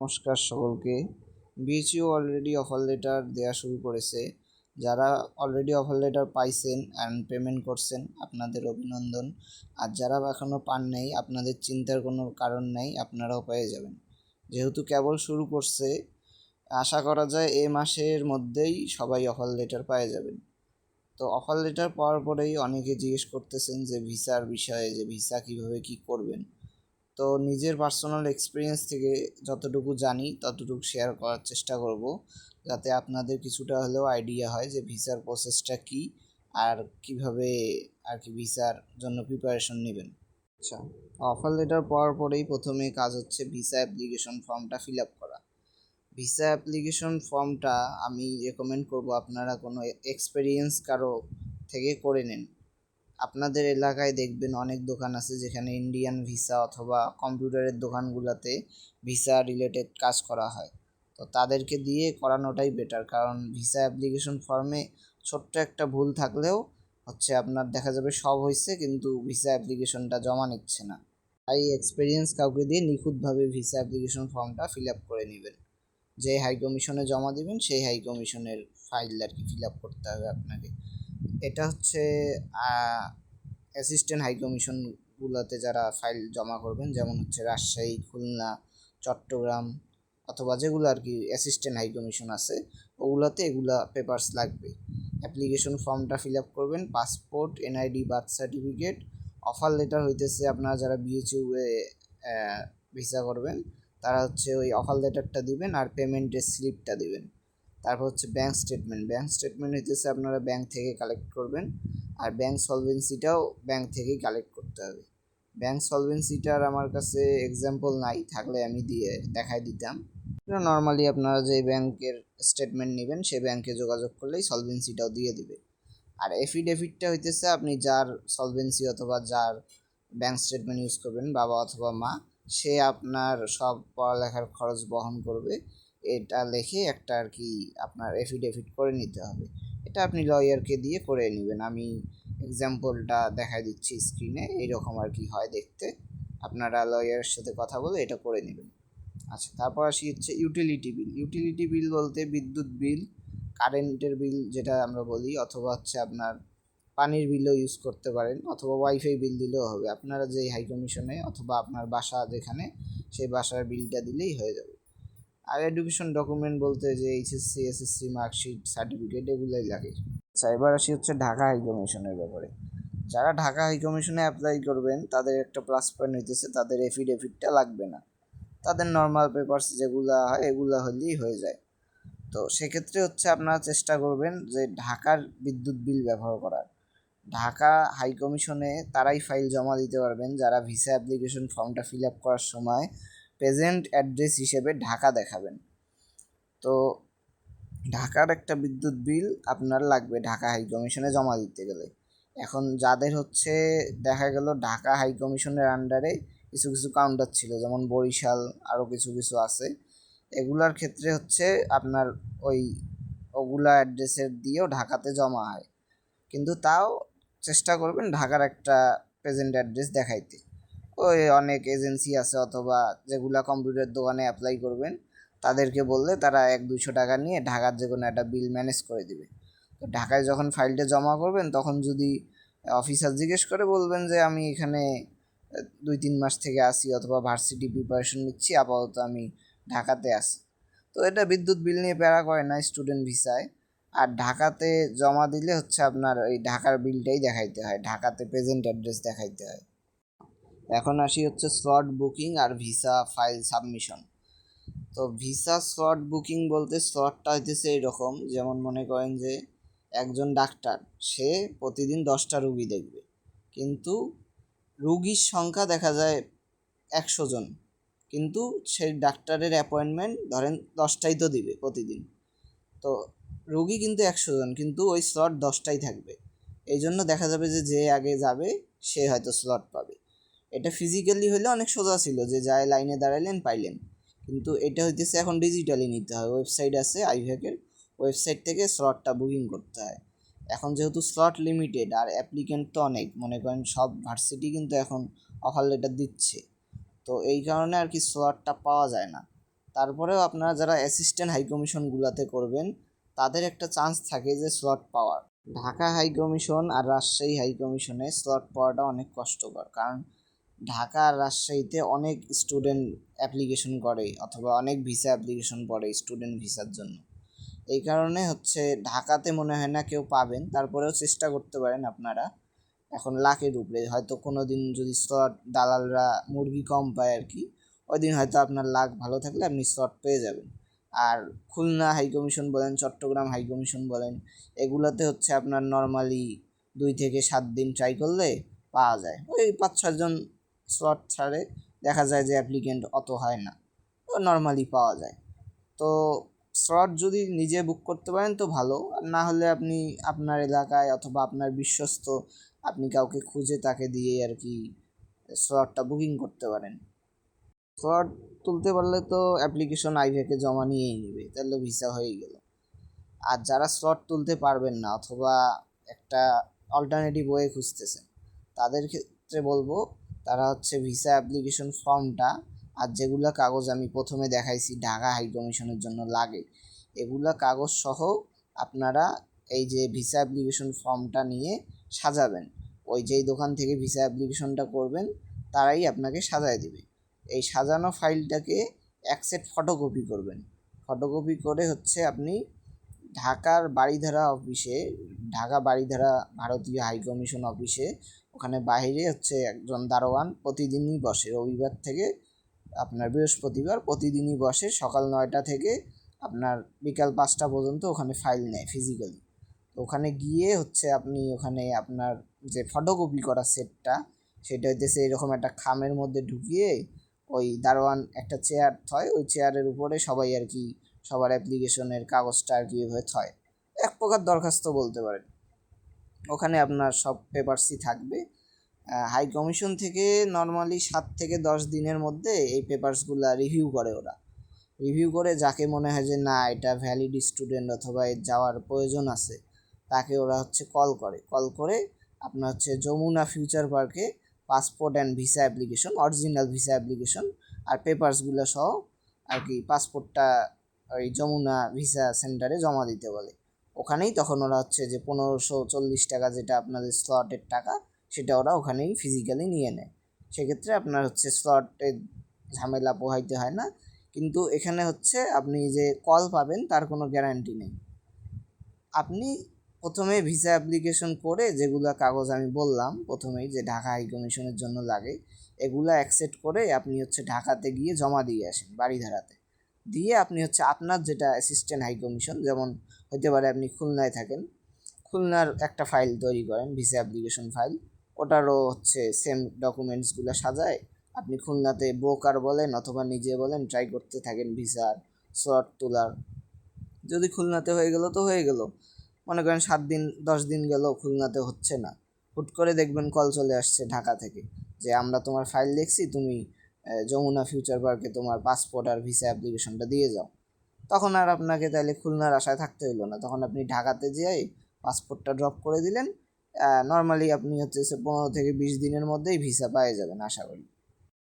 নমস্কার সকলকে। BHU already offer letter দেওয়া শুরু করেছে। যারা অলরেডি অফার লেটার পাইছেন অ্যান্ড পেমেন্ট করছেন, আপনাদের অভিনন্দন। আর যারা এখনও পান নাই, আপনাদের চিন্তার কোনো কারণ নেই, আপনারাও পেয়ে যাবেন। যেহেতু কেবল শুরু করছে, আশা করা যায় এ মাসের মধ্যেই সবাই অফার লেটার পেয়ে যাবেন। তো অফার লেটার পাওয়ার পরেই অনেকে জিজ্ঞেস করতেছেন যে ভিসার বিষয়ে, যে ভিসা কীভাবে কী করবেন। তো নিজের পার্সোনাল এক্সপিরিয়েন্স থেকে যতটুকু জানি, ততটুকু শেয়ার করার চেষ্টা করব, যাতে আপনাদের কিছুটা হলেও আইডিয়া হয় যে ভিসার প্রসেসটা কী, আর কীভাবে আর কি ভিসার জন্য প্রিপারেশন নেবেন। আচ্ছা অফার লেটার পাওয়ার পরেই প্রথমে কাজ হচ্ছে ভিসা অ্যাপ্লিকেশন ফর্মটা ফিল আপ করা। ভিসা অ্যাপ্লিকেশন ফর্মটা আমি রেকমেন্ড করব আপনারা কোনো এক্সপিরিয়েন্স কারও থেকে করে নিন। আপনাদের এলাকায় দেখবেন অনেক দোকান আছে যেখানে ইন্ডিয়ান ভিসা অথবা কম্পিউটারের দোকানগুলোতে ভিসা রিলেটেড কাজ করা হয়। তো তাদেরকে দিয়ে করানোটাই বেটার কারণ ভিসা অ্যাপ্লিকেশন ফর্মে ছোট্ট একটা ভুল থাকলেও হচ্ছে আপনার দেখা যাবে সব হয়েছে কিন্তু ভিসা অ্যাপ্লিকেশনটা জমা নিচ্ছে না। তাই এক্সপিরিয়েন্স কাউকে দিয়ে নিখুঁতভাবে ভিসা অ্যাপ্লিকেশন ফর্মটা ফিল আপ করে নেবেন। যে হাই কমিশনে জমা দেবেন, সেই হাই কমিশনের ফাইল আর কি ফিল আপ করতে হবে আপনাকে। এটা হচ্ছে অ্যাসিস্ট্যান্ট হাই কমিশনগুলোতে যারা ফাইল জমা করবেন, যেমন হচ্ছে রাজশাহী, খুলনা, চট্টগ্রাম অথবা যেগুলো আর কি অ্যাসিস্ট্যান্ট হাই কমিশন আছে, ওগুলোতে এগুলা পেপারস লাগবে। অ্যাপ্লিকেশন ফর্মটা ফিল আপ করবেন passport NID birth certificate offer letter হইতেছে আপনারা যারা বিএচইউ ভিসা করবেন, তারা হচ্ছে ওই অফার লেটারটা দিবেন আর পেমেন্টের স্লিপটা দিবেন। তারপর হচ্ছে ব্যাঙ্ক স্টেটমেন্ট ব্যাঙ্ক স্টেটমেন্ট হইতেছে আপনারা ব্যাঙ্ক থেকে কালেক্ট করবেন আর ব্যাঙ্ক সলভেন্সিটাও ব্যাঙ্ক থেকেই কালেক্ট করতে হবে। ব্যাঙ্ক সলভেন্সিটার আমার কাছে এক্সাম্পল নাই, থাকলে আমি দিয়ে, দেখাই দিতাম। নর্মালি আপনারা যে ব্যাংকের স্টেটমেন্ট নেবেন, সেই ব্যাংকে যোগাযোগ করলেই সলভেন্সিটাও দিয়ে দিবে। আর এফিডেভিটটা হইতেছে আপনি যার সলভেন্সি অথবা যার ব্যাঙ্ক স্টেটমেন্ট ইউজ করবেন, বাবা অথবা মা, সে আপনার সব পড়ালেখার খরচ বহন করবে। এটা লিখে একটা আর কি আপনার এফিডেভিট করে নিতে হবে। এটা আপনি লয়ারকে দিয়ে করে নেবেন। আমি এক্সাম্পলটা দেখাই দিচ্ছি স্ক্রিনে এইরকম আর কি হয় দেখতে। আপনারা লয়ারের সাথে কথা বলে এটা করে নেবেন। আচ্ছা তারপর আসি হচ্ছে ইউটিলিটি বিল ইউটিলিটি বিল বলতে বিদ্যুৎ বিল কারেন্টের বিল যেটা আমরা বলি, অথবা হচ্ছে আপনার পানির বিলও ইউজ করতে পারেন, অথবা ওয়াইফাই বিল দিলেও হবে। আপনারা যেই হাই কমিশনে অথবা আপনার বাসা যেখানে, সেই বাসার বিলটা দিলেই হয়ে যাবে। আর এডুকেশন ডকুমেন্ট বলতে যে এইচএসসি এসএসসি মার্কশিট সার্টিফিকেট এগুলোই লাগে। এবার আসি হচ্ছে ঢাকা হাই কমিশনের ব্যাপারে। যারা ঢাকা হাই কমিশনে অ্যাপ্লাই করবেন, তাদের একটা প্লাস পয়েন্ট হইতেছে, তাদের এফিডেভিটটা লাগবে না। তাদের নর্মাল পেপার্স যেগুলো হয়, এগুলো হলেই হয়ে যায়। তো সেক্ষেত্রে হচ্ছে আপনারা চেষ্টা করবেন যে ঢাকার বিদ্যুৎ বিল ব্যবহার করার। ঢাকা হাই কমিশনে তারাই ফাইল জমা দিতে পারবেন, যারা ভিসা অ্যাপ্লিকেশন ফর্মটা ফিল আপ করার সময় প্রেজেন্ট অ্যাড্রেস হিসেবে ঢাকা দেখাবেন। তো ঢাকার একটা বিদ্যুৎ বিল আপনার লাগবে ঢাকা হাই কমিশনে জমা দিতে গেলে। এখন যাদের হচ্ছে দেখা গেল ঢাকা হাই কমিশনের আন্ডারে কিছু কিছু কাউন্টার ছিল, যেমন বরিশাল আরও কিছু কিছু আছে। এগুলার ক্ষেত্রে হচ্ছে আপনার ওই ওগুলা অ্যাড্রেসের দিয়েও ঢাকাতে জমা হয়। কিন্তু তাও চেষ্টা করবেন ঢাকার একটা প্রেজেন্ট অ্যাড্রেস দেখাইতে। ওই অনেক এজেন্সি আছে অথবা যেগুলা কম্পিউটার দোকানে অ্যাপ্লাই করবেন, তাদেরকে বললে তারা এক দুশো টাকা নিয়ে ঢাকার যে কোনো একটা বিল ম্যানেজ করে দিবে। তো ঢাকায় যখন ফাইলটা জমা করবেন, তখন যদি অফিসার জিজ্ঞেস করে বলবেন যে, আমি এখানে দুই তিন মাস থেকে আসি অথবা ভার্সিটি প্রিপারেশন নিচ্ছি, আপাতত আমি ঢাকাতে আসি তো এটা বিদ্যুৎ বিল নিয়ে প্যারা করে না স্টুডেন্ট ভিসায়। আর ঢাকাতে জমা দিলে হচ্ছে আপনার ওই ঢাকার বিলটাই দেখাইতে হয়, ঢাকাতে প্রেজেন্ট অ্যাড্রেস দেখাইতে হয়। এখন আসি হচ্ছে স্লট বুকিং আর ভিসা ফাইল সাবমিশন তো ভিসা স্লট বুকিং বলতে স্লটটা হইতেছে এরকম যেমন মনে করেন যে একজন ডাক্তার, সে প্রতিদিন দশটা রুগী দেখবে, কিন্তু রুগীর সংখ্যা দেখা যায় একশো জন, কিন্তু সেই ডাক্তারের অ্যাপয়েন্টমেন্ট ধরেন দশটাই তো দিবে প্রতিদিন। তো রুগী কিন্তু একশো জন, কিন্তু ওই স্লট দশটাই থাকবে। এই জন্য দেখা যাবে যে যে আগে যাবে, সে হয়তো স্লট পাবে। এটা ফিজিক্যালি হলে অনেক সোজা ছিল যে যায় লাইনে দাঁড়াইলেন পাইলেন। কিন্তু এটা হইতেছে এখন ডিজিটালি নিতে হয়। ওয়েবসাইট আছে আইভ্যাকের ওয়েবসাইট থেকে স্লটটা বুকিং করতে হয়। এখন যেহেতু স্লট লিমিটেড আর অ্যাপ্লিকেন্ট তো অনেক, মনে করেন সব ভার্সিটি কিন্তু এখন অফার লেটার দিচ্ছে। তো এই কারণে আর কি স্লটটা পাওয়া যায় না। তারপরেও আপনারা যারা অ্যাসিস্ট্যান্ট হাই কমিশনগুলোতে করবেন, তাদের একটা চান্স থাকে যে স্লট পাওয়ার। ঢাকা হাই কমিশন আর রাজশাহী হাই কমিশনে স্লট পাওয়াটা অনেক কষ্টকর। কারণ ঢাকা রাজশাহীতে অনেক স্টুডেন্ট অ্যাপ্লিকেশন করে অথবা অনেক ভিসা অ্যাপ্লিকেশন পড়ে স্টুডেন্ট ভিসার জন্য। এই কারণে হচ্ছে ঢাকাতে মনে হয় না কেউ পাবেন, তারপরেও চেষ্টা করতে পারেন আপনারা। এখন লাখের উপরে হয়তো কোনো দিন যদি স্লট দালালরা মুরগি কম পায় আর কি ওই দিন হয়তো আপনার লাখ ভালো থাকলে আপনি স্লট পেয়ে যাবেন। আর খুলনা হাই কমিশন বলেন, চট্টগ্রাম হাই কমিশন বলেন, এগুলোতে হচ্ছে আপনার নর্মালি দুই থেকে সাত দিন ট্রাই করলে পাওয়া যায়। ওই পাঁচ ছজন স্লট ছাড়ে দেখা যায় যে অ্যাপ্লিকেন্ট অত হয় না। নর্মালি পাওয়া যায়। তো স্লট যদি নিজে বুক করতে পারেন তো ভালো। না হলে আপনি আপনার এলাকায় অথবা আপনার বিশ্বস্ত আপনি কাউকে খুঁজে তাকে দিয়ে আর কি স্লটটা বুকিং করতে পারেন। স্লট তুলতে পারলে তো অ্যাপ্লিকেশন আইভেকে জমা নিয়েই নেবে, তাহলে ভিসা হয়ে গেল। আর যারা স্লট তুলতে পারবেন না অথবা একটা অল্টারনেটিভ ওয়ে খুঁজতেছেন, তাদের ক্ষেত্রে বলব তারা হচ্ছে ভিসা অ্যাপ্লিকেশন ফর্মটা আর যেগুলো কাগজ আমি প্রথমে দেখাইছি ঢাকা হাই কমিশনের জন্য লাগে। এগুলা কাগজ সহ আপনারা এই যে ভিসা অ্যাপ্লিকেশন ফর্মটা নিয়ে সাজাবেন। ওই যেই দোকান থেকে ভিসা অ্যাপ্লিকেশনটা করবেন, তারাই আপনাকে সাজায় দিবে। এই সাজানো ফাইলটাকে এক সেট ফটোকপি করবেন। ফটোকপি করে হচ্ছে আপনি ঢাকার বাড়িধারা অফিসে ঢাকা বাড়িধারা ভারতীয় হাই কমিশন অফিসে ওখানে বাইরে হচ্ছে একজন দারোয়ান প্রতিদিনই বসে। রবিবার থেকে আপনার বৃহস্পতিবার প্রতিদিনই বসে। সকাল নয়টা থেকে আপনার বিকাল পাঁচটা পর্যন্ত ওখানে ফাইল নেয় ফিজিক্যালি ওখানে গিয়ে হচ্ছে আপনি ওখানে আপনার যে ফটোকপি করা সেটটা সেটা হইতেছে এরকম একটা খামের মধ্যে ঢুকিয়ে ওই দারোয়ান একটা চেয়ার থয়। ওই চেয়ারের উপরে সবাই আর কি সবার অ্যাপ্লিকেশনের কাগজটা আর কি এভাবে থয়। এক প্রকার দরখাস্ত বলতে পারেন। ওখানে আপনার সব পেপারসই থাকবে। হাই কমিশন থেকে নর্মালি সাত থেকে দশ দিনের মধ্যে এই পেপারসগুলো রিভিউ করে ওরা। রিভিউ করে যাকে মনে হয় যে, না, এটা ভ্যালিড স্টুডেন্ট অথবা এর যাওয়ার প্রয়োজন আছে, তাকে ওরা হচ্ছে কল করে। কল করে আপনার হচ্ছে যমুনা ফিউচার পার্কে passport and visa application original visa application আর পেপারসগুলো সহ আর কি পাসপোর্টটা ওই যমুনা ভিসা সেন্টারে জমা দিতে বলে। ওখানেই তখন ওরা হচ্ছে যে পনেরোশো চল্লিশ টাকা যেটা আপনাদের স্লটের টাকা, সেটা ওরা ওখানেই ফিজিক্যালি নিয়ে নেয়। সেক্ষেত্রে আপনার হচ্ছে স্লটের ঝামেলা পোহাইতে হয় না। কিন্তু এখানে হচ্ছে আপনি যে কল পাবেন, তার কোনো গ্যারান্টি নেই। আপনি প্রথমে ভিসা অ্যাপ্লিকেশন করে যেগুলো কাগজ আমি বললাম, প্রথমেই যে ঢাকা হাই কমিশনের জন্য লাগে, এগুলো অ্যাকসেপ্ট করে আপনি হচ্ছে ঢাকাতে গিয়ে জমা দিয়ে আসেন বাড়িধারাতে। দিয়ে আপনি হচ্ছে আপনার যেটা অ্যাসিস্ট্যান্ট হাই কমিশন যেমন হতে পারে আপনি খুলনায় থাকেন। খুলনার একটা ফাইল তৈরি করেন, ভিসা অ্যাপ্লিকেশন ফাইল ওটারও হচ্ছে সেম ডকুমেন্টসগুলো সাজায়। আপনি খুলনাতে ব্রোকার বলেন অথবা নিজে বলেন ট্রাই করতে থাকেন ভিসার শর্ট তোলার। যদি খুলনাতে হয়ে গেল তো হয়ে গেল। মনে করেন সাত দিন, দশ দিন গেল, খুলনাতে হচ্ছে না। হুট করে দেখবেন কল চলে আসছে ঢাকা থেকে যে, আমরা তোমার ফাইল দেখছি, তুমি যমুনা ফিউচার পার্কে তোমার পাসপোর্ট আর ভিসা অ্যাপ্লিকেশনটা দিয়ে যাও। তখন আর আপনাকে তাহলে খুলনার আশায় থাকতে হলো না। তখন আপনি ঢাকাতে যেয়ে পাসপোর্টটা ড্রপ করে দিলেন। নর্মালি আপনি হচ্ছে পনেরো থেকে বিশ দিনের মধ্যেই ভিসা পেয়ে যাবেন, আশা করি।